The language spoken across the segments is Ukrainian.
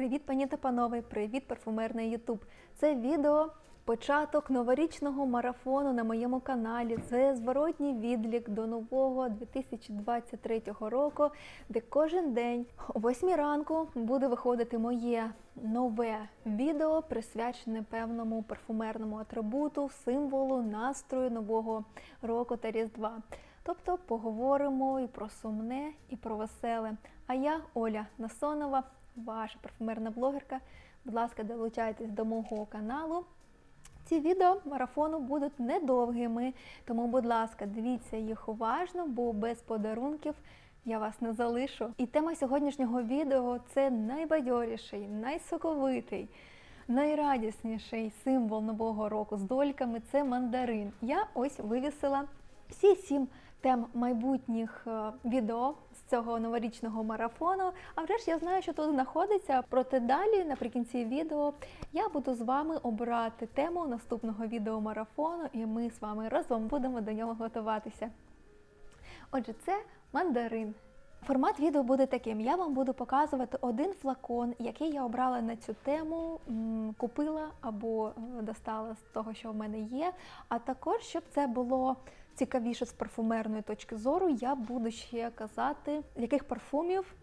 Привіт, пані та панове! Привіт, парфумерний Ютуб! Це відео початок новорічного марафону на моєму каналі. Це зворотній відлік до нового 2023 року, де кожен день о 8 ранку буде виходити моє нове відео, присвячене певному парфумерному атрибуту, символу, настрою нового року та Різдва. Тобто поговоримо і про сумне, і про веселе. А я, Оля Насонова, ваша парфумерна блогерка. Будь ласка, долучайтесь до мого каналу. Ці відео марафону будуть недовгими, тому, будь ласка, дивіться їх уважно, бо без подарунків я вас не залишу. І тема сьогоднішнього відео це найбадьоріший, найсоковитий, найрадісніший символ нового року з дольками це мандарин. Я ось вивісила всі сім тем майбутніх е, відео з цього новорічного марафону. А вже ж я знаю, що тут знаходиться. Проте далі, наприкінці відео, я буду з вами обирати тему наступного відеомарафону, і ми з вами разом будемо до нього готуватися. Отже, це мандарин. Формат відео буде таким: я вам буду показувати один флакон, який я обрала на цю тему, купила або е, достала з того, що в мене є. А також, щоб це було цікавіше з парфумерної точки зору, я буду ще казати, яких парфумів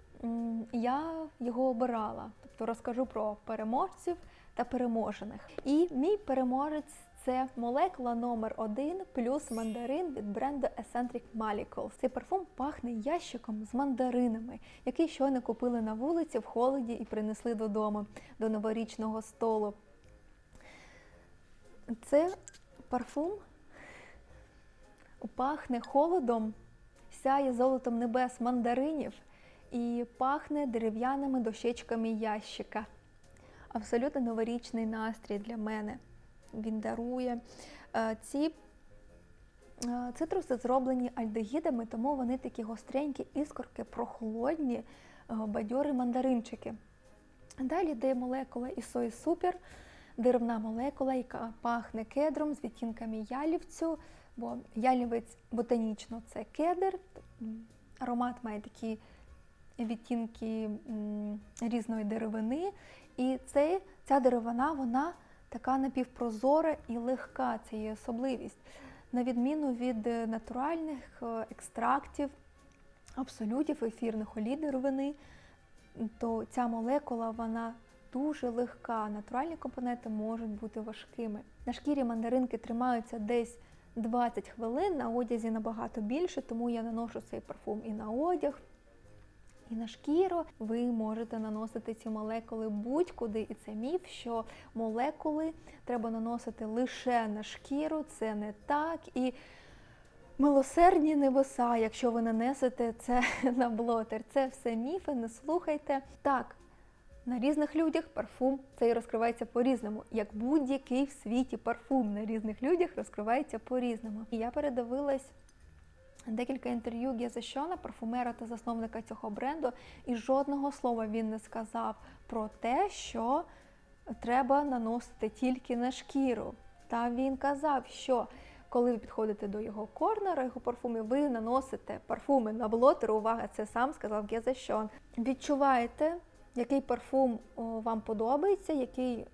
я його обирала. Тобто розкажу про переможців та переможених. І мій переможець це молекула номер 1 плюс мандарин від бренду Eccentric Molecules. Цей парфум пахне ящиком з мандаринами, який щойно купили на вулиці в холоді і принесли додому до новорічного столу. Це парфум пахне холодом, сяє золотом небес мандаринів і пахне дерев'яними дощечками ящика. Абсолютно новорічний настрій для мене. Він дарує. Е, Ці е, цитруси зроблені альдегідами, тому вони такі гостренькі, іскорки, прохолодні, е, бадьори мандаринчики. Далі йде молекула Ісої Супер, деревна молекула, яка пахне кедром з відтінками ялівцю, бо ялівець ботанічно це кедр. Аромат має такі відтінки різної деревини. І цей, ця деревина, вона така напівпрозора і легка, це її особливість. На відміну від е, натуральних е, екстрактів, абсолютів, ефірних олій деревини, то ця молекула вона дуже легка. Натуральні компоненти можуть бути важкими. На шкірі мандаринки тримаються десь 20 хвилин, на одязі набагато більше, тому я наношу цей парфум і на одяг. І на шкіру ви можете наносити ці молекули будь-куди, і це міф, що молекули треба наносити лише на шкіру, це не так. І милосердні небеса, якщо ви нанесете це на блотер, це все міфи, не слухайте. Так, на різних людях парфум цей розкривається по-різному, як будь-який в світі парфум на різних людях розкривається по-різному. І я передивилась декілька інтерв'ю Гєзешона, парфумера та засновника цього бренду, і жодного слова він не сказав про те, що треба наносити тільки на шкіру. Та він казав, що коли ви підходите до його корнера, його парфумів, ви наносите парфуми на блотер. Увага, це сам сказав Гєзешон. Відчуваєте, який парфум вам подобається, який е,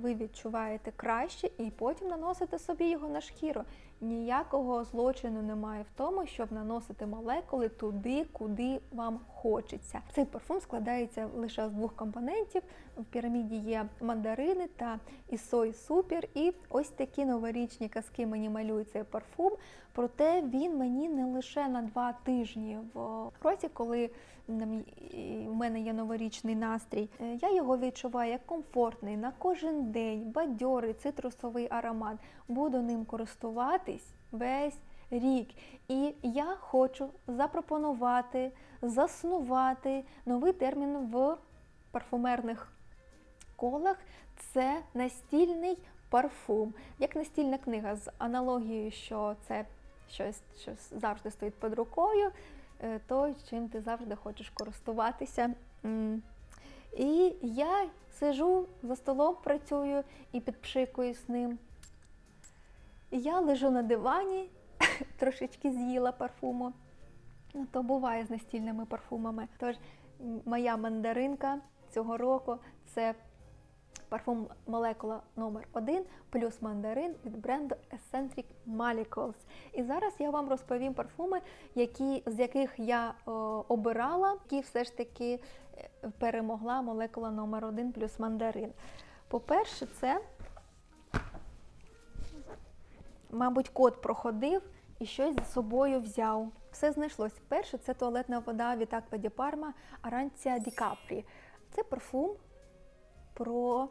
ви відчуваєте краще, і потім наносите собі його на шкіру. Ніякого злочину немає в тому, щоб наносити молекули туди, куди вам хочеться. Цей парфум складається лише з двох компонентів. В піраміді є мандарини та ісой супер. І ось такі новорічні казки мені малює цей парфум. Проте він мені не лише на два тижні в році, коли в мене є новорічний настрій. Е, Я його відчуваю як комфортний на кожен день, бадьорий, цитрусовий аромат. Буду ним користуватись весь рік. І я хочу запропонувати, заснувати новий термін в парфумерних колах. Це настільний парфум, як настільна книга з аналогією, що це щось, що завжди стоїть під рукою, то чим ти завжди хочеш користуватися. І я сижу за столом, працюю і підпшикую з ним. Я лежу на дивані, трошечки з'їла парфуму. Ну, то буває з настільними парфумами. Тож моя мандаринка цього року це парфум молекула номер 1 плюс мандарин від бренду Eccentric Molecules. І зараз я вам розповім парфуми, які, з яких я е, обирала, які все ж таки е, перемогла молекула номер 1 плюс мандарин. По-перше, це, мабуть, кот проходив і щось за собою взяв. Все знайшлось. Перше це туалетна вода від Аква Ді Парма Аранція Ді Капрі. Це парфум про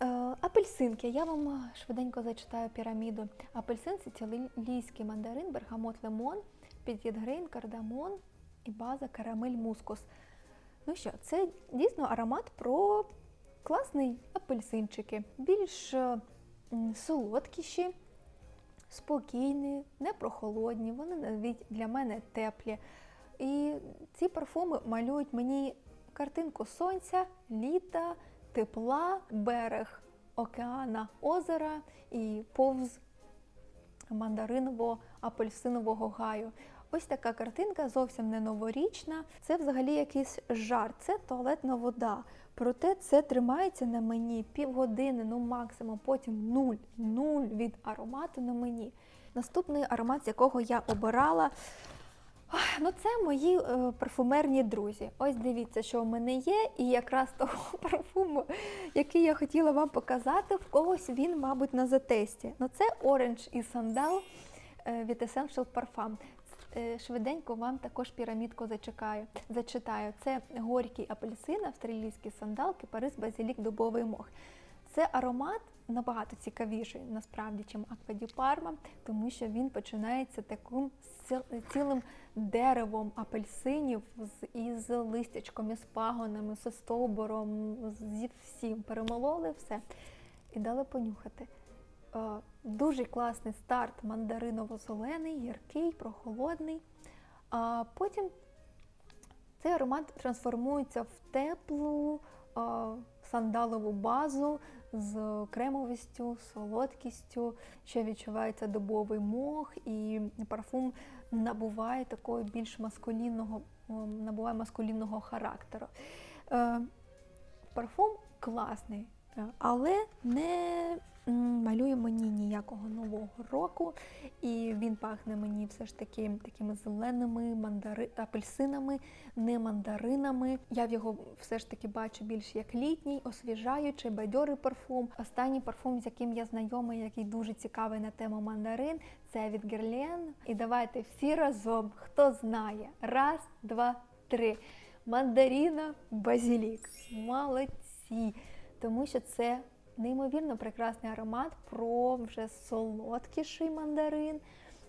е, апельсинки. Я вам швиденько зачитаю піраміду. Апельсин це цілійський мандарин, бергамот лимон, під'єдгрейн, кардамон і база карамель мускус. Ну що, це дійсно аромат про класний апельсинчики, більш е, солодкіші, спокійні, не прохолодні, вони навіть для мене теплі. І ці парфуми малюють мені картинку сонця, літа, тепла, берег океана, озера і повз мандариново-апельсинового гаю. Ось така картинка зовсім не новорічна. Це взагалі якийсь жарт, це туалетна вода. Проте це тримається на мені півгодини, ну максимум, потім нуль, нуль від аромату на мені. Наступний аромат, з якого я обирала, ну це мої е, парфумерні друзі. Ось дивіться, що в мене є, і якраз того парфуму, який я хотіла вам показати, в когось він, мабуть, на затесті. Ну це Orange і Sandal е, від Essential Parfum. Е, Швиденько вам також пірамідку зачекаю, зачитаю. Це горький апельсин, австралійський сандал, кипарис, базилік, дубовий мох. Це аромат набагато цікавіший насправді, чим Акваді Парма, тому що він починається таким ціл- цілим деревом апельсинів із листячком, із пагонами, зі стовбуром, зі всім. Перемололи все і дали понюхати. Е, Дуже класний старт, мандариново-зелений, гіркий, прохолодний. А потім цей аромат трансформується в теплу е, сандалову базу з кремовістю, солодкістю, ще відчувається дубовий мох, і парфум набуває такого більш маскулінного, набуває маскулінного характеру. Е, Парфум класний, але не малює мені ніякого нового року, і він пахне мені все ж таки такими зеленими мандари... апельсинами, не мандаринами. Я в його все ж таки бачу більш як літній, освіжаючий, бадьорий парфум. Останній парфум, з яким я знайома, який дуже цікавий на тему мандарин, це від Guerlain. І давайте всі разом, хто знає, раз, два, три. Мандаріна, базілік. Молодці! Тому що це неймовірно прекрасний аромат про вже солодкіший мандарин,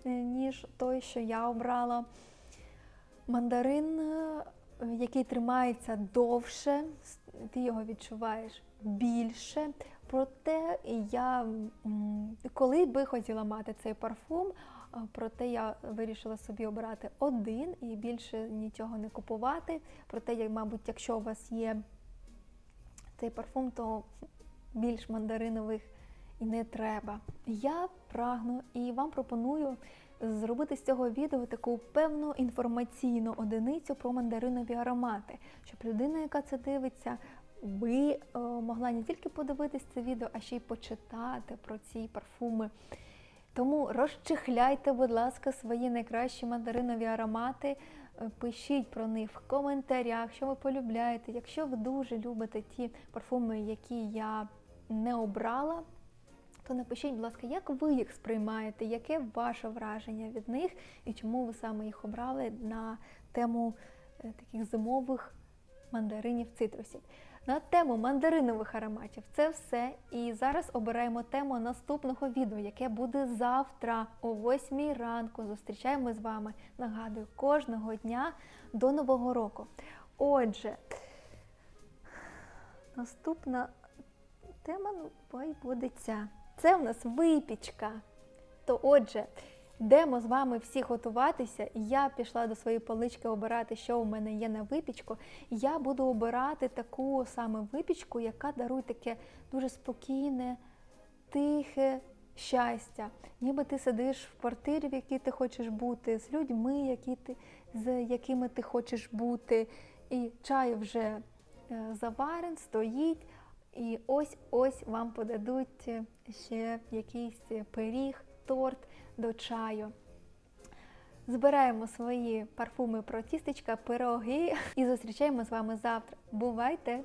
е, ніж той, що я обрала. Мандарин, е, який тримається довше, ти його відчуваєш більше. Проте я коли би хотіла мати цей парфум, проте я вирішила собі обрати один і більше нічого не купувати. Проте, мабуть, якщо у вас є цей парфум, то більш мандаринових і не треба. Я прагну і вам пропоную зробити з цього відео таку певну інформаційну одиницю про мандаринові аромати, щоб людина, яка це дивиться, би е, могла не тільки подивитись це відео, а ще й почитати про ці парфуми. Тому розчихляйте, будь ласка, свої найкращі мандаринові аромати. Е, Пишіть про них в коментарях, що ви полюбляєте. Якщо ви дуже любите ті парфуми, які я не обрала, то напишіть, будь ласка, як ви їх сприймаєте, яке ваше враження від них і чому ви саме їх обрали на тему е, таких зимових мандаринів цитрусів. На тему мандаринових ароматів це все. І зараз обираємо тему наступного відео, яке буде завтра о 8 ранку. Зустрічаємо з вами, нагадую, кожного дня до Нового року. Отже, наступна тема ну, буде ця. Це в нас випічка. То отже, йдемо з вами всі готуватися. Я пішла до своєї полички обирати, що у мене є на випічку. Я буду обирати таку саме випічку, яка дарує таке дуже спокійне, тихе щастя. Ніби ти сидиш в квартирі, в якій ти хочеш бути, з людьми, які ти, з якими ти хочеш бути. І чай вже е, заварен, стоїть. І ось ось вам подадуть е, ще якийсь пиріг, торт до чаю. Збираємо свої парфуми про тістечка, пироги і зустрічаємо з вами завтра. Бувайте!